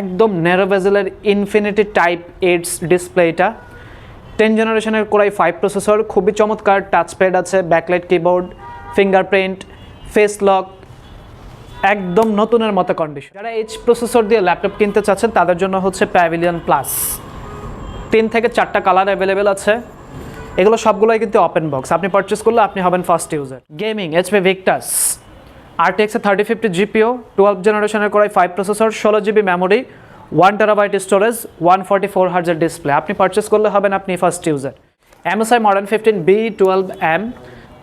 একদম ন্যারো ভেজেলের infinity type eights ডিসপ্লেটা টেন জেনারেশনের কোরাই ফাইভ প্রসেসর খুবই চমৎকার টাচপ্যাড আছে backlight keyboard fingerprint face lock একদম নতুনের মতো কন্ডিশন যারা এইচ প্রসেসর দিয়ে ল্যাপটপ কিনতে চাচ্ছেন, তাদের জন্য হচ্ছে প্যাভিলিয়ন প্লাস তিন থেকে চারটা কালার অ্যাভেলেবেল আছে। এগুলো সবগুলোই কিন্তু ওপেন বক্স আপনি পারচেস করলে আপনি হবেন first user gaming HP Victus RTX thirty fifty GPU twelve জেনারেশনের করাই ফাইভ প্রসেসর ষোলো GB memory one terabyte storage one forty four হার্জের display আপনি পারচেস করলে হবেন আপনি first user MSI modern fifteen B twelve M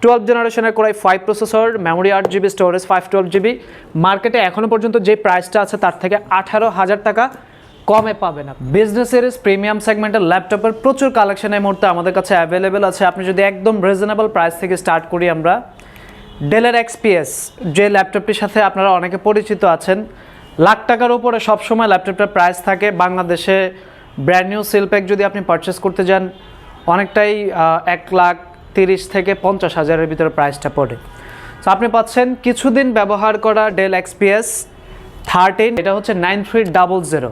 twelve জেনারেশনের core i five processor memory আট GB storage five twelve GB মার্কেটে এখনও পর্যন্ত যে প্রাইসটা আছে তার থেকে আঠারো হাজার টাকা কমে পাবেন আপনি। বিজনেস সিরিজ প্রিমিয়াম সেগমেন্টের ল্যাপটপের প্রচুর কালেকশন এই মুহূর্তে আমাদের কাছে অ্যাভেলেবেল আছে। আপনি যদি একদম রিজনেবল প্রাইস থেকে স্টার্ট করি আমরা ডেলের এক্সপিএস যে ল্যাপটপটির সাথে আপনারা অনেকে পরিচিত আছেন, লাখ টাকার উপরে সবসময় ল্যাপটপটার প্রাইস থাকে। বাংলাদেশে ব্র্যান্ড নিউ সিলপ্যাক যদি আপনি পারচেস করতে যান, অনেকটাই এক লাখ তিরিশ থেকে পঞ্চাশ হাজারের ভিতরে প্রাইসটা পড়ে। তো আপনি পাচ্ছেন কিছুদিন ব্যবহার করা ডেল এক্সপিএস থার্টিন এটা হচ্ছে নাইন থ্রি ডাবল জিরো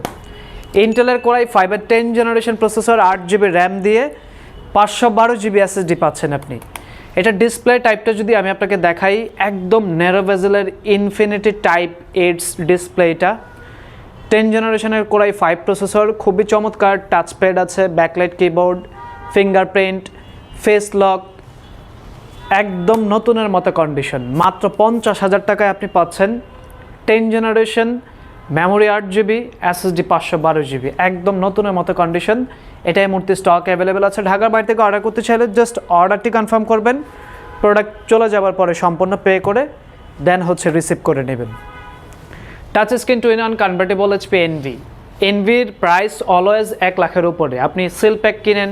ইন্টেলের কোরাই ফাইভের টেন জেনারেশন প্রসেসর আট জিবি র্যাম দিয়ে পাঁচশো বারো জিবি এসএসডি পাচ্ছেন আপনি। এটা ডিসপ্লে টাইপটা যদি আমি আপনাকে দেখাই, একদম ন্যারো ভেজেলের ইনফিনিটি টাইপ এইটস ডিসপ্লেটা টেন জেনারেশনের কোরাই ফাইভ প্রসেসর খুবই চমৎকার টাচপ্যাড আছে backlight keyboard fingerprint face lock একদম নতুনের মতো কন্ডিশন মাত্র পঞ্চাশ হাজার টাকায় আপনি পাচ্ছেন টেন জেনারেশন মেমোরি আট জিবি এসএসডি পাঁচশো বারো জিবি একদম নতুনের মতো কন্ডিশন এটাই মূর্তি স্টক অ্যাভেলেবেল আছে। ঢাকার বাইরে থেকে অর্ডার করতে চাইলে জাস্ট অর্ডারটি কনফার্ম করবেন। প্রোডাক্ট চলে যাওয়ার পরে সম্পূর্ণ পে করে দেন হচ্ছে রিসিভ করে নেবেন। Touch screen two in one convertible HP Envy এনভির price always এক লাখের উপরে। আপনি সিল প্যাক কিনেন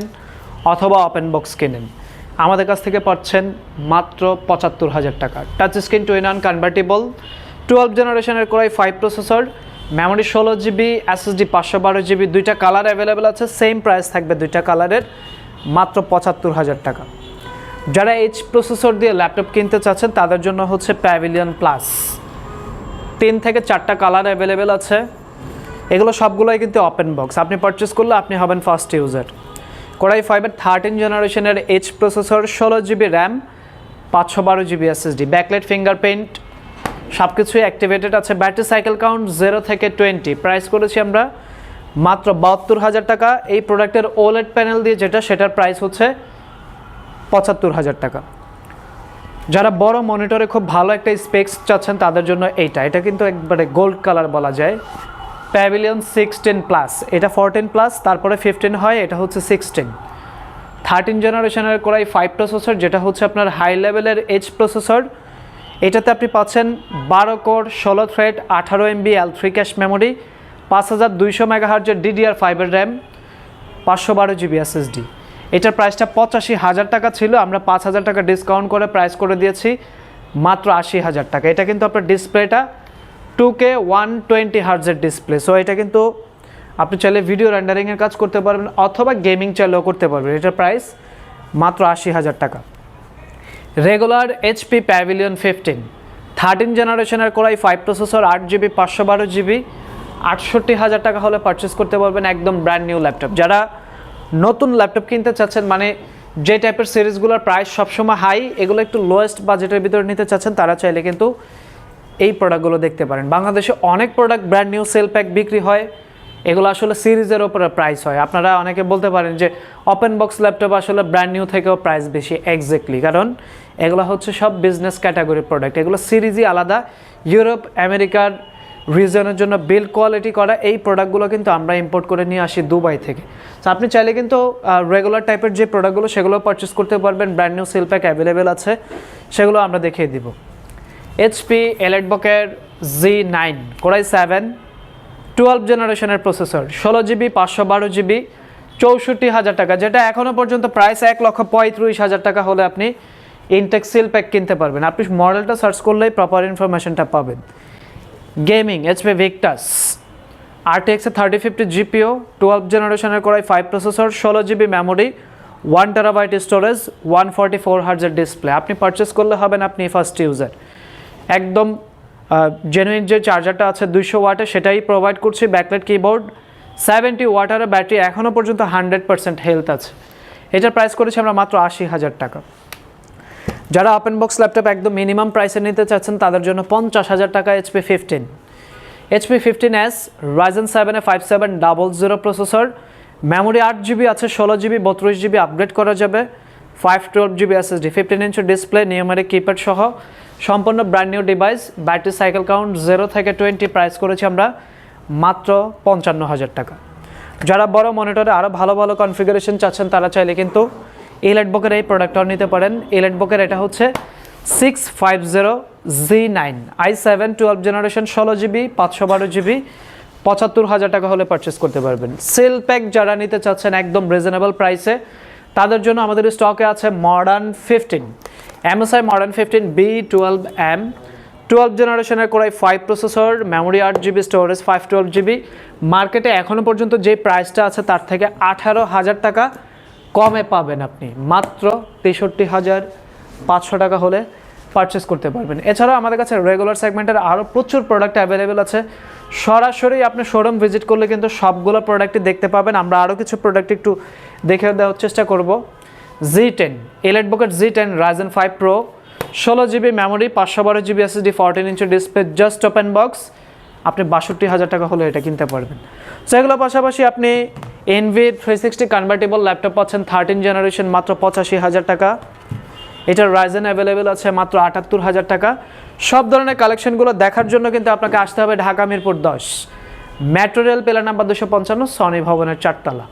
অথবা ওপেন বক্স কিনেন। আমাদের কাছ থেকে পাচ্ছেন মাত্র পঁচাত্তর হাজার টাকা। Touch screen two in one convertible twelve জেনারেশনের Core i five processor memory ষোলো জিবি এসএসডি পাঁচশো বারো জিবি দুইটা কালার অ্যাভেলেবেল আছে সেম প্রাইস থাকবে দুইটা কালারের মাত্র পঁচাত্তর হাজার টাকা। যারা এইচ প্রসেসর দিয়ে ল্যাপটপ কিনতে চাচ্ছেন, তাদের জন্য হচ্ছে প্যাভিলিয়ন প্লাস তিন থেকে চারটা কালার অ্যাভেলেবেল আছে। এগুলো সবগুলোই কিন্তু ওপেন বক্স আপনি পারচেস করলে আপনি হবেন ফার্স্ট ইউজার কোরাই ফাইভের থার্টিন জেনারেশনের এইচ প্রসেসর ষোলো জিবি র্যাম পাঁচশো বারো জিবি এসএসডি ব্যাকলাইট ফিঙ্গারপ্রিন্ট সব কিছুই অ্যাক্টিভেটেড আছে। ব্যাটারি সাইকেল কাউন্ট জিরো থেকে টোয়েন্টি প্রাইস করেছি আমরা মাত্র বাহাত্তর হাজার টাকা। এই প্রোডাক্টের ওলেড প্যানেল দিয়ে যেটা, সেটার প্রাইস হচ্ছে পঁচাত্তর হাজার টাকা। যারা বড় মনিটরে খুব ভালো একটা স্পেক্স চাচ্ছেন, তাদের জন্য এইটা। এটা কিন্তু একবারে গোল্ড কালার বলা যায়। প্যাভিলিয়ন সিক্সটিন প্লাস এটা ফোরটিন প্লাস তারপরে ফিফটিন হয়, এটা হচ্ছে সিক্সটিন থার্টিন জেনারেশনের করাই ফাইভ প্রসেসর যেটা হচ্ছে আপনার হাই লেভেলের এইচ প্রসেসর এটাতে আপনি পাচ্ছেন বারো কোর, ষোলো থ্রেড, আঠারো MB L three cache memory পাঁচ হাজার দুইশো মেগাহার্জের ডিডিআর ফাইভের র্যাম পাঁচশো বারো জিবি এসএসডি এটার প্রাইসটা পঁচাশি হাজার টাকা ছিল, আমরা পাঁচ হাজার টাকা ডিসকাউন্ট করে প্রাইস করে দিয়েছি, মাত্র আশি হাজার টাকা। এটা কিন্তু আপনার ডিসপ্লেটা টু কে ওয়ান টোয়েন্টি হার্জের ডিসপ্লে সো এটা কিন্তু আপনি চাইলে ভিডিও রেন্ডারিংয়ের কাজ করতে পারবেন, অথবা গেমিং চাইলেও করতে পারবেন। এটার প্রাইস মাত্র আশি হাজার টাকা। Regular HP Pavilion fifteen. Thirteen জেনারেশনের কোরাই ফাইভ প্রসেসর, আট জিবি, পাঁচশো বারো জিবি, আটষট্টি হাজার টাকা হলে পারচেস করতে পারবেন একদম ব্র্যান্ড নিউ ল্যাপটপ যারা নতুন ল্যাপটপ কিনতে চাচ্ছেন মানে যে টাইপের সিরিজগুলোর প্রাইস সবসময় হাই এগুলো একটু লোয়েস্ট বাজেটের ভিতরে নিতে চাচ্ছেন, তারা চাইলে কিন্তু এই প্রোডাক্টগুলো দেখতে পারেন। বাংলাদেশে অনেক product brand new seal pack বিক্রি হয়। এগুলো আসলে সিরিজের ওপরে প্রাইস হয়। আপনারা অনেকে বলতে পারেন যে ওপেন বক্স ল্যাপটপ আসলে ব্র্যান্ড নিউ থেকেও প্রাইস বেশি এক্স্যাক্টলি কারণ এগুলো হচ্ছে সব বিজনেস ক্যাটাগরি প্রোডাক্ট এগুলো সিরিজই আলাদা। ইউরোপ, আমেরিকার রিজনের জন্য বিল কোয়ালিটি করা এই প্রোডাক্টগুলো কিন্তু আমরা ইম্পোর্ট করে নিয়ে আসি দুবাই থেকে। তো আপনি চাইলে কিন্তু রেগুলার টাইপের যে প্রোডাক্টগুলো সেগুলো পারচেস করতে পারবেন। Brand new seal pack available আছে। সেগুলো আমরা দেখিয়ে দিব। HP এলেটবকের G nine Core i seven twelve জেনারেশনের প্রসেসর ষোলো জিবি পাঁচশো বারো জিবি চৌষট্টি হাজার টাকা, যেটা এখনও পর্যন্ত প্রাইস এক লক্ষ পঁয়ত্রিশ হাজার টাকা হলে আপনি ইনটেক সিল প্যাক কিনতে পারবেন। আপনি মডেলটা সার্চ করলেই প্রপার ইনফরমেশনটা পাবেন। গেমিং এইচপি ভিক্টাস আরটিএক্সে থার্টি ফিফটি জিপিও টুয়েলভ জেনারেশনের করাই ফাইভ প্রসেসর ষোলো GB memory one terabyte storage one forty four হার্জের display আপনি পারচেস করলে হবেন আপনি ফার্স্ট ইউজার একদম জেনুইন যে চার্জারটা আছে দুইশো ওয়াটের সেটাই প্রোভাইড করছি ব্যাকলাইট কিবোর্ড সেভেন্টি ওয়াটারের ব্যাটারি এখনও পর্যন্ত হান্ড্রেড পার্সেন্ট হেলথ আছে। এটার প্রাইস করেছি আমরা মাত্র আশি হাজার টাকা। যারা ওপেন বক্স ল্যাপটপ একদম মিনিমাম প্রাইসে নিতে চাচ্ছেন, তাদের জন্য পঞ্চাশ হাজার টাকা HP fifteen HP fifteen S Ryzen সেভেনে five seven double zero processor memory আট জিবি আছে, ষোলো জিবি বত্রিশ জিবি আপগ্রেড করা যাবে। Five twelve GB SSD fifteen inch display numeric keypad সহ সম্পূর্ণ brand new device battery cycle count zero থেকে টোয়েন্টি প্রাইস করেছি আমরা মাত্র পঞ্চান্ন হাজার টাকা। যারা বড় মনিটরে আরও ভালো ভালো কনফিগারেশন চাচ্ছেন, তারা চাইলে কিন্তু এলাইট বুকের এই প্রোডাক্টটাও নিতে পারেন। এলাইট বুকের এটা হচ্ছে six five zero G nine i seven twelve generation ষোলো জিবি পাঁচশো বারো জিবি পঁচাত্তর হাজার টাকা হলে পারচেস করতে পারবেন। সেল প্যাক যারা নিতে চাচ্ছেন একদম রিজনেবল প্রাইসে তাদের জন্য আমাদের স্টকে আছে Modern fifteen MSI Modern fifteen B twelve M twelve জেনারেশনের Core i five processor memory আট GB storage five twelve GB মার্কেটে এখনও পর্যন্ত যে প্রাইসটা আছে তার থেকে আঠারো হাজার টাকা কমে পাবেন আপনি। মাত্র তেষট্টি হাজার পাঁচশো টাকা হলে পারচেস করতে পারবেন। এছাড়াও আমাদের কাছে রেগুলার সেগমেন্টের আরও প্রচুর প্রোডাক্ট অ্যাভেলেবেল আছে। সরাসরি আপনি শোরুম ভিজিট করলে কিন্তু সবগুলো প্রোডাক্টই দেখতে পাবেন। আমরা আরও কিছু প্রোডাক্ট একটু দেখে দেওয়ার চেষ্টা করব। জি টেন এলেট bouquet G ten Ryzen five pro ষোলো জিবি মেমোরি পাঁচশো বারো GB SSD fourteen inch display just open box আপনি বাষট্টি হাজার টাকা হলে এটা কিনতে পারবেন। সো এগুলোর পাশাপাশি আপনি Envy three sixty convertible laptop পাচ্ছেন থার্টিন জেনারেশন মাত্র পঁচাশি হাজার টাকা। এটার রাইজেন অ্যাভেলেবেল আছে, মাত্র আটাত্তর হাজার টাকা। সব ধরনের কালেকশনগুলো দেখার জন্য কিন্তু আপনাকে আসতে হবে ঢাকা মিরপুর দশ। মেট্রো রেল পেলার নাম্বার দুশো পঞ্চান্ন সনি ভবনের চারতলা।